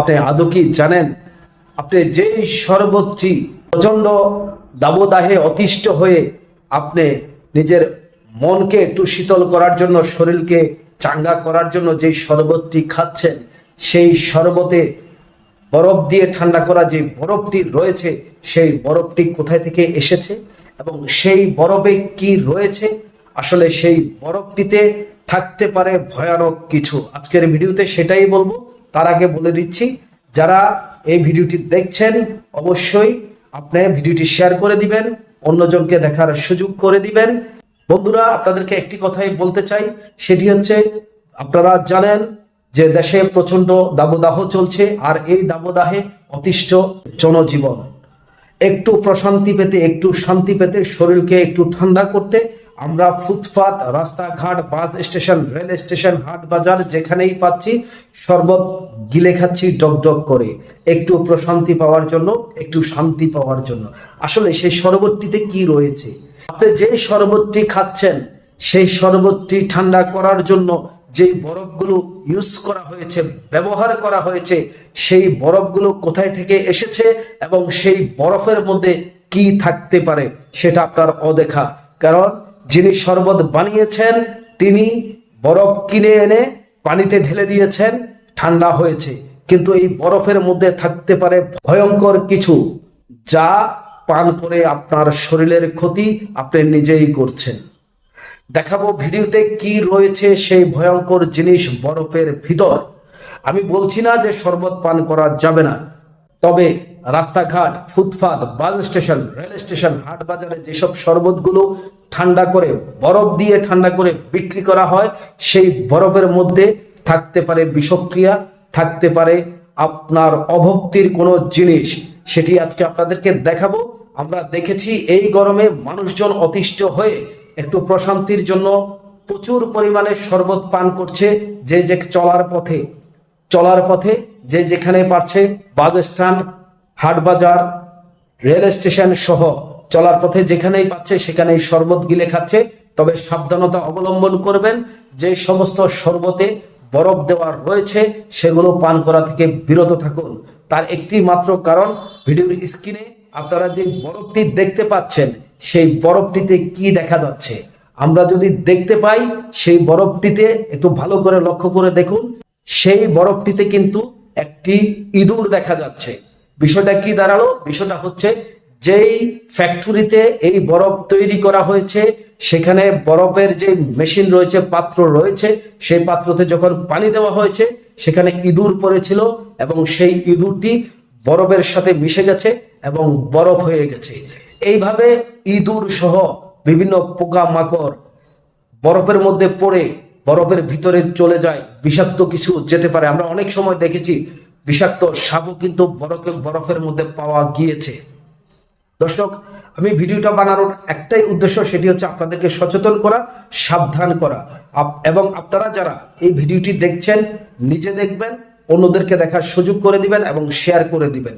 আপনি আদৌ কি জানেন? আপনি যেই শরবতটি প্রচণ্ড দাবদাহে অতিষ্ঠ হয়ে আপনি নিজের মনকে একটু শীতল করার জন্য, শরীরকে চাঙ্গা করার জন্য যেই শরবতটি খাচ্ছেন, সেই শরবতে বরফ দিয়ে ঠান্ডা করা যে বরফটি রয়েছে, সেই বরফটি কোথায় থেকে এসেছে এবং সেই বরফে কি রয়েছে? আসলে সেই বরফটিতে থাকতে পারে ভয়ানক কিছু। আজকের ভিডিওতে সেটাই বলব। তার আগে বলে দিচ্ছি, যারা এই ভিডিওটি দেখছেন, অবশ্যই আপনি ভিডিওটি শেয়ার করে দিবেন, অন্যজনকে দেখার সুযোগ করে দিবেন। বন্ধুরা, আপনাদেরকে একটি কথাই বলতে চাই, সেটি হচ্ছে, আপনারা জানেন যে দেশে প্রচণ্ড দাবদাহ চলছে, আর এই দাবদাহে অতিষ্ঠ জনজীবন। একটু প্রশান্তি পেতে, একটু শান্তি পেতে, শরীরকে একটু ঠান্ডা করতে আমরা ফুটপাত, রাস্তাঘাট, বাস স্টেশন, রেল স্টেশন, হাট বাজার যেখানেই পাচ্ছি, শরবত গিলে খাচ্ছি ডক ডক করে। একটু প্রশান্তি পাওয়ার জন্য, একটু শান্তি পাওয়ার জন্য। আসলে সেই শরবতটিতে কি রয়েছে? আপনি যে শরবতটি খাচ্ছেন, সেই শরবতটি ঠান্ডা করার জন্য যে বরফগুলো ইউজ করা হয়েছে, ব্যবহার করা হয়েছে, সেই বরফগুলো কোথায় থেকে এসেছে এবং সেই বরফের মধ্যে কি থাকতে পারে, সেটা আপনার অদেখা। কারণ যিনি শরবত বানিয়েছেন, তিনি বরফ কিনে এনে পানিতে ঢেলে দিয়েছেন, ঠান্ডা হয়েছে। কিন্তু এই বরফের মধ্যে থাকতে পারে ভয়ঙ্কর কিছু, যা পান করে আপনার শরীরের ক্ষতি আপনি নিজেই করছেন। দেখাবো ভিডিওতে কি রয়েছে সেই ভয়ঙ্কর জিনিস বরফের ভিতর। আমি বলছি না যে শরবত পান করা যাবে না, তবে রাস্তাঘাট, footpath, bus station, rail station, হাট বাজারে যেসব শরবতগুলো ঠান্ডা করে, বরফ দিয়ে ঠান্ডা করে বিক্রি করা হয়, সেই বরফের মধ্যে থাকতে পারে বিষক্রিয়া, থাকতে পারে আপনার অভক্তির কোনো জিনিস। সেটি আজকে আপনাদেরকে দেখাবো। আমরা দেখেছি এই গরমে মানুষজন অতিষ্ঠ হয়ে একটু প্রশান্তির জন্য প্রচুর পরিমাণে শরবত পান করছে যে যে চলার পথে চলার পথে যে যেখানে পারছে বাস স্ট্যান্ড হাট বাজার রেল স্টেশন সহ চলার পথে যেখানেই পাচ্ছে সেখানেই শরবত গিলে খাচ্ছে। তবে সাবধানতা অবলম্বন করবেন, যে সমস্ত শরবতে বরফ দেওয়ার রয়েছে, সেগুলো পান করা থেকে বিরত থাকুন। তার একটি মাত্র কারণ, ভিডিওর স্ক্রিনে আপনারা যে বরফটি দেখতে পাচ্ছেন, সেই বরফটিতে কি দেখা যাচ্ছে? আমরা যদি দেখতে পাই, সেই বরফটিতে একটু ভালো করে লক্ষ্য করে দেখুন। সেই বরফটিতে কিন্তু একটি ইঁদুর দেখা যাচ্ছে। বিষয়টা কি দাঁড়াল? বিষয়টা হচ্ছে যেই ফ্যাক্টরিতে এই বরফ তৈরি করা হয়েছে, সেখানে বরফের যে মেশিন রয়েছে, পাত্র রয়েছে, সেই পাত্রতে যখন পানি দেওয়া হয়েছে, সেখানে ইঁদুর পড়েছিল এবং সেই ইঁদুরটি বরফের সাথে মিশে গেছে এবং বরফ হয়ে গেছে। এইভাবে ইঁদুর সহ বিভিন্ন পোকা মাকড় বরফের মধ্যে পড়ে, বরফের ভিতরে চলে যায়, বিষাক্ত কিছু যেতে পারে। আমরা অনেক সময় দেখেছি বিষাক্ত সাপও কিন্তু বরফে, বরফের মধ্যে পাওয়া গিয়েছে। দর্শক, আমি ভিডিওটা বানানোর একটাই উদ্দেশ্য, সেটি হচ্ছে আপনাদেরকে সচেতন করা, সাবধান করা। এবং আপনারা যারা এই ভিডিওটি দেখছেন, নিজে দেখবেন, অন্যদেরকে দেখার সুযোগ করে দিবেন এবং শেয়ার করে দিবেন।